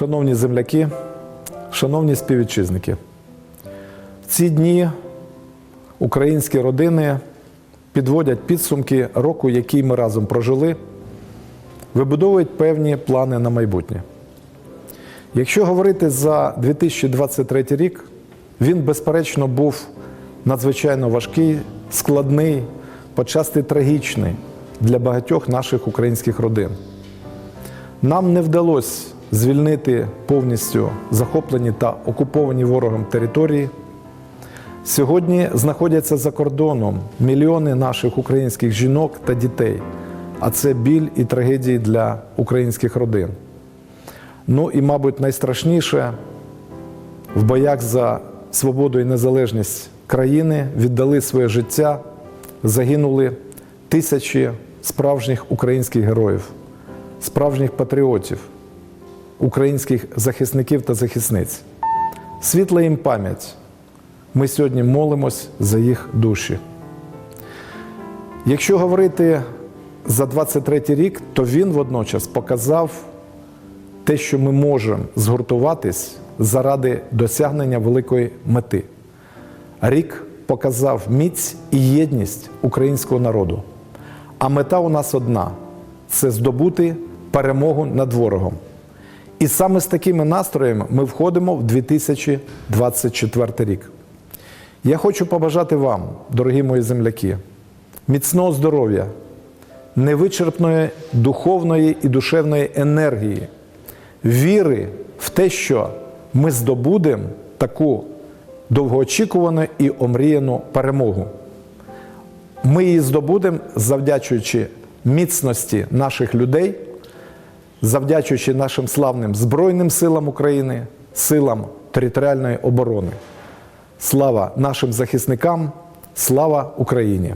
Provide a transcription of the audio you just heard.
Шановні земляки, шановні співвітчизники, в ці дні українські родини підводять підсумки року, який ми разом прожили, вибудовують певні плани на майбутнє. Якщо говорити за 2023 рік, він, безперечно, був надзвичайно важкий, складний, почасти трагічний для багатьох наших українських родин. Нам не вдалося звільнити повністю захоплені та окуповані ворогом території. Сьогодні знаходяться за кордоном мільйони наших українських жінок та дітей, а це біль і трагедії для українських родин. Ну і, мабуть, найстрашніше в боях за свободу і незалежність країни віддали своє життя, загинули тисячі справжніх українських героїв, справжніх патріотів, українських захисників та захисниць. Світла їм пам'ять. Ми сьогодні молимось за їх душі. Якщо говорити за 23 рік, то він водночас показав те, що ми можемо згуртуватись заради досягнення великої мети. Рік показав міць і єдність українського народу. А мета у нас одна це здобути перемогу над ворогом. І саме з такими настроями ми входимо в 2024 рік. Я хочу побажати вам, дорогі мої земляки, міцного здоров'я, невичерпної духовної і душевної енергії, віри в те, що ми здобудемо таку довгоочікувану і омріяну перемогу. Ми її здобудемо, завдячуючи міцності наших людей, завдячуючи нашим славним Збройним силам України, силам територіальної оборони. Слава нашим захисникам, слава Україні!